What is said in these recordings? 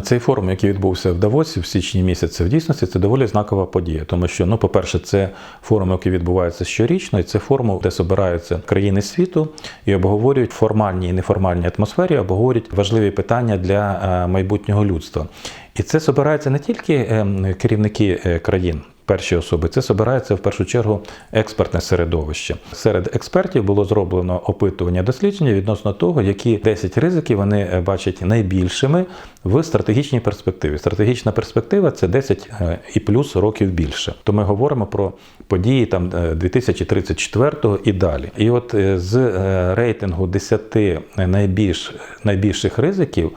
Цей форум, який відбувся в Давосі в січні місяці, в дійсності це доволі знакова подія, тому що, ну, по-перше, це форум, який відбувається щорічно, і це форум, де збираються країни світу і обговорюють формальні і неформальні атмосфері, обговорюють важливі питання для е, майбутнього людства. І це збираються не тільки е, керівники е, країн. Перші особи це збирається в першу чергу експертне середовище. Серед експертів було зроблено опитування дослідження відносно того, які 10 ризиків вони е, бачать найбільшими в стратегічній перспективі. Стратегічна перспектива це 10 е, і плюс років більше. То ми говоримо про події там е, 2034 і далі. І от е, з е, рейтингу 10 найбільш найбільших ризиків.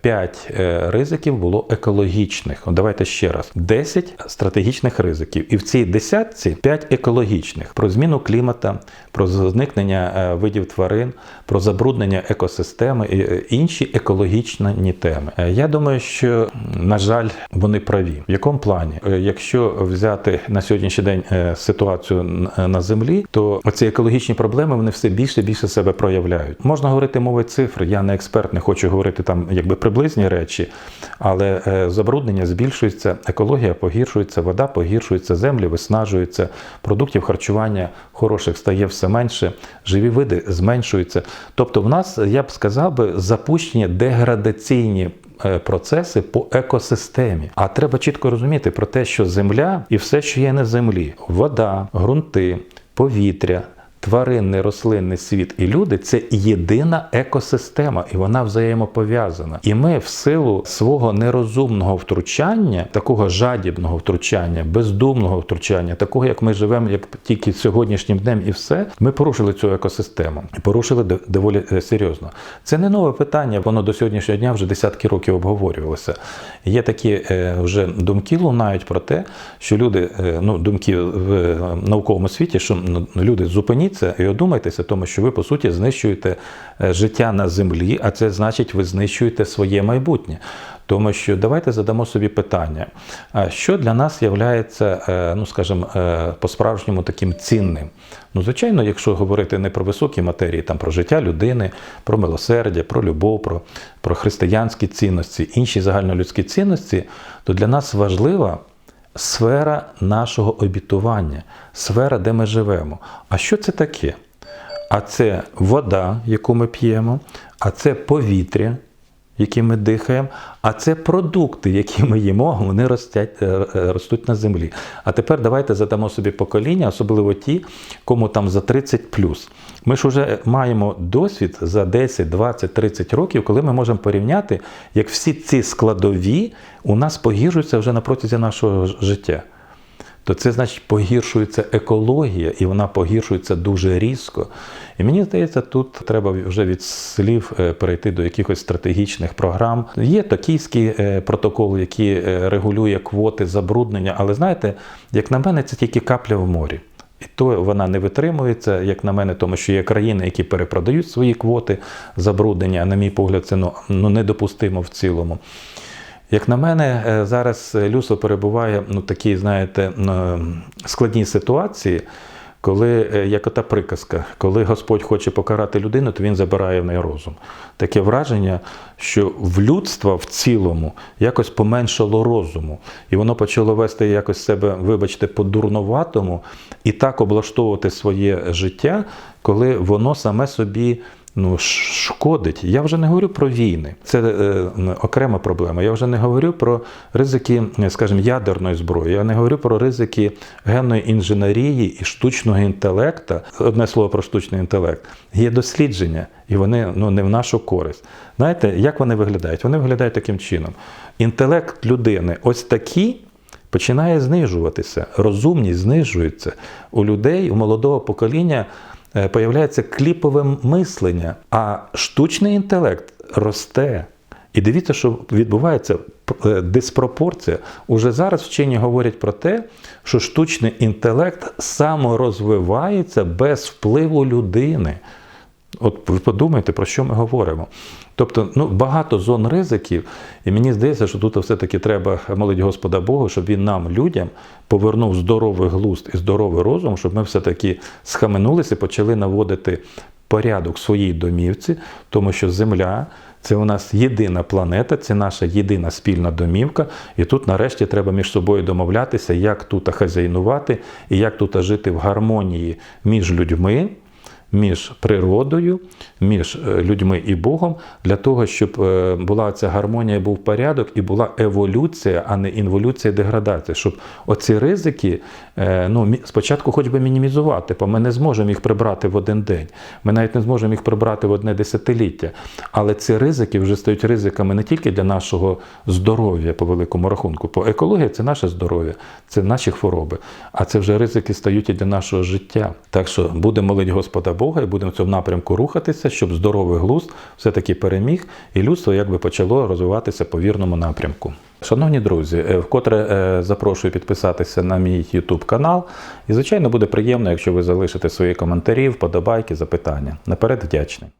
5 ризиків було екологічних. Давайте ще раз: 10 стратегічних ризиків. І в цій десятці 5 екологічних про зміну клімата, про зникнення е, видів тварин, про забруднення екосистеми і е, інші екологічні теми. Е, Я думаю, що, на жаль, вони праві. В якому плані? Е, Якщо взяти на сьогоднішній день е, ситуацію на землі, то оці екологічні проблеми вони все більше і більше себе проявляють. Можна говорити мовою цифр. Я не експерт, не хочу говорити там якби приблизні речі, але е, забруднення збільшується, екологія погіршується, вода погіршується, землі виснажуються, продуктів харчування хороших стає все менше, живі види зменшуються. Тобто, в нас я б сказав би запущені деградаційні. е, Процеси по екосистемі. А треба чітко розуміти про те, що земля і все, що є на землі, вода, ґрунти, повітря, тваринний, рослинний світ і люди це єдина екосистема, і вона взаємопов'язана. І ми в силу свого нерозумного втручання, такого жадібного втручання, бездумного втручання, такого як ми живемо, як тільки сьогоднішнім днем, і все, ми порушили цю екосистему. І порушили доволі е, серйозно. Це не нове питання, воно до сьогоднішнього дня вже десятки років обговорювалося. Є такі е, вже думки лунають про те, що люди, е, ну думки в науковому світі, що ну, люди зупиніться і одумайтеся, тому що ви по суті знищуєте е, життя на землі, а це значить, ви знищуєте своє майбутнє. Тому що давайте задамо собі питання, що для нас є, ну скажімо, е, по-справжньому таким цінним? Ну, звичайно, якщо говорити не про високі матерії, там про життя людини, про милосердя, про любов, про, про християнські цінності, інші загальнолюдські цінності, то для нас важлива сфера нашого обітування, сфера, де ми живемо. А що це таке? А це вода, яку ми п'ємо, а це повітря, яким ми дихаємо, а це продукти, які ми їмо, вони ростять, е, е, ростуть на землі. А тепер давайте задамо собі покоління, особливо ті, кому там за 30 Ми ж вже маємо досвід за 10, 20, 30 років, коли ми можемо порівняти, як всі ці складові у нас погіршуються вже на протязі нашого життя то це значить погіршується екологія, і вона погіршується дуже різко. І мені здається, тут треба вже від слів е, перейти до якихось стратегічних програм. Є токійський е, протокол, який е, регулює квоти забруднення, але знаєте, як на мене, це тільки капля в морі. І то вона не витримується, як на мене, тому що є країни, які перепродають свої квоти забруднення. А на мій погляд, це ну, ну недопустимо в цілому. Як на мене, е, зараз людство перебуває ну, такій, знаєте, ну, складній ситуації, коли, е, як ота приказка, коли Господь хоче покарати людину, то він забирає в неї розум. Таке враження, що в людства в цілому якось поменшало розуму, і воно почало вести якось себе, вибачте, по-дурноватому і так облаштовувати своє життя, коли воно саме собі ну, шкодить. Я вже не говорю про війни, це е, окрема проблема. Я вже не говорю про ризики, скажімо, ядерної зброї. Я не говорю про ризики генної інженерії і штучного інтелекта. Одне слово про штучний інтелект. Є дослідження, і вони ну, не в нашу користь. Знаєте, як вони виглядають? Вони виглядають таким чином. Інтелект людини ось такий. Починає знижуватися, розумність знижується. У людей, у молодого покоління появляється кліпове мислення, а штучний інтелект росте. І дивіться, що відбувається е, диспропорція. Уже зараз вчені говорять про те, що штучний інтелект саморозвивається без впливу людини. От ви подумайте, про що ми говоримо. Тобто, ну, багато зон ризиків, і мені здається, що тут все-таки треба молити Господа Бога, щоб він нам, людям, повернув здоровий глузд і здоровий розум, щоб ми все-таки схаменулися і почали наводити порядок в своїй домівці, тому що Земля це у нас єдина планета, це наша єдина спільна домівка. І тут нарешті треба між собою домовлятися, як тут хазяйнувати і як тут жити в гармонії між людьми між природою, між е, людьми і Богом, для того, щоб е, була ця гармонія, був порядок і була еволюція, а не інволюція, деградація. Щоб оці ризики е, ну, спочатку хоч би мінімізувати, бо ми не зможемо їх прибрати в один день. Ми навіть не зможемо їх прибрати в одне десятиліття. Але ці ризики вже стають ризиками не тільки для нашого здоров'я по великому рахунку. Бо екологія це наше здоров'я, це наші хвороби. А це вже ризики стають і для нашого життя. Так що будемо молити Господа Бога і будемо в цьому напрямку рухатися, щоб здоровий глузд все-таки переміг, і людство якби почало розвиватися по вірному напрямку. Шановні друзі, е, вкотре е, запрошую підписатися на мій YouTube канал. І, звичайно, буде приємно, якщо ви залишите свої коментарі, вподобайки, запитання. Наперед вдячний.